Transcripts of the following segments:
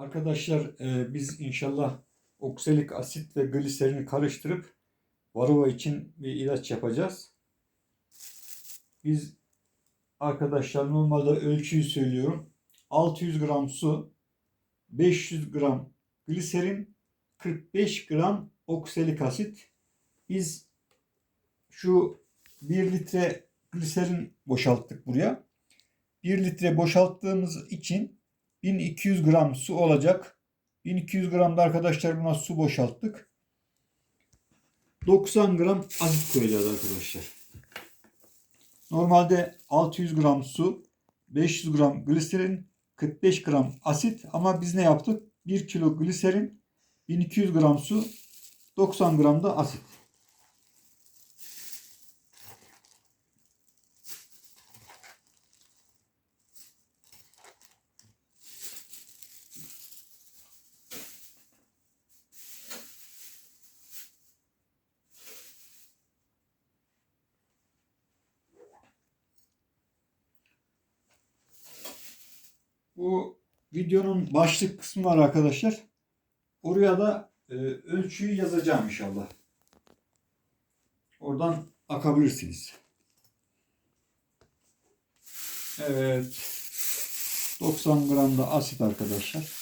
Arkadaşlar e, biz inşallah oksalik asit ve gliserini karıştırıp varroa için bir ilaç yapacağız. Biz arkadaşlar normalde ölçüyü söylüyorum. 600 gram su, 500 gram gliserin, 45 gram oksalik asit. Biz şu 1 litre gliserin boşalttık buraya. 1 litre boşalttığımız için 1200 gram su olacak. 1200 gram da arkadaşlar buna su boşalttık. 90 gram asit koyacağız arkadaşlar. Normalde 600 gram su, 500 gram gliserin, 45 gram asit ama biz ne yaptık? 1 kilo gliserin, 1200 gram su, 90 gram da asit. Bu videonun başlık kısmı var arkadaşlar. Oraya da e, ölçüyü yazacağım inşallah. Oradan akabilirsiniz. Evet. 90 gram da asit arkadaşlar.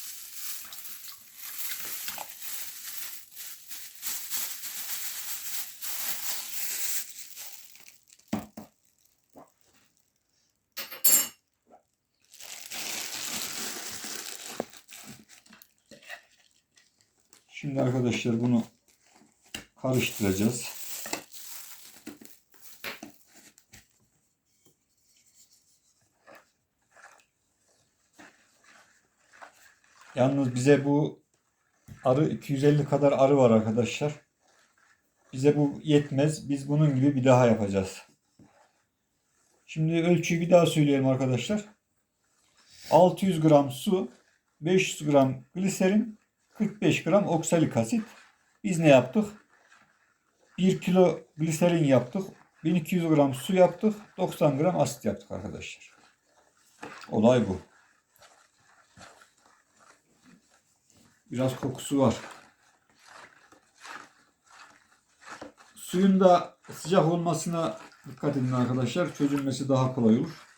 Şimdi arkadaşlar bunu karıştıracağız. Yalnız bize bu arı 250 kadar arı var arkadaşlar. Bize bu yetmez. Biz bunun gibi bir daha yapacağız. Şimdi ölçüyü bir daha söyleyelim arkadaşlar. 600 gram su, 500 gram gliserin, 45 gram oksalik asit. Biz ne yaptık? 1 kilo gliserin yaptık. 1200 gram su yaptık. 90 gram asit yaptık arkadaşlar. Olay bu. Biraz kokusu var. Suyun da sıcak olmasına dikkat edin arkadaşlar. Çözülmesi daha kolay olur.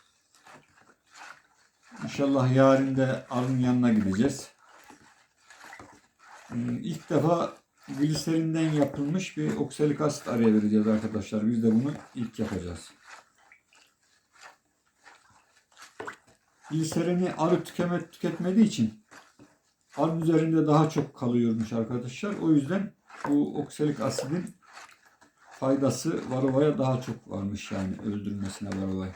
İnşallah yarın da arının yanına gideceğiz. Hmm, İlk defa gliserinden yapılmış bir oksalik asit araya vereceğiz arkadaşlar. Biz de bunu ilk yapacağız. Gliserini arı tükeme, tüketmediği için arı üzerinde daha çok kalıyormuş arkadaşlar. O yüzden bu oksalik asidin faydası varovaya daha çok varmış yani öldürmesine varovayı.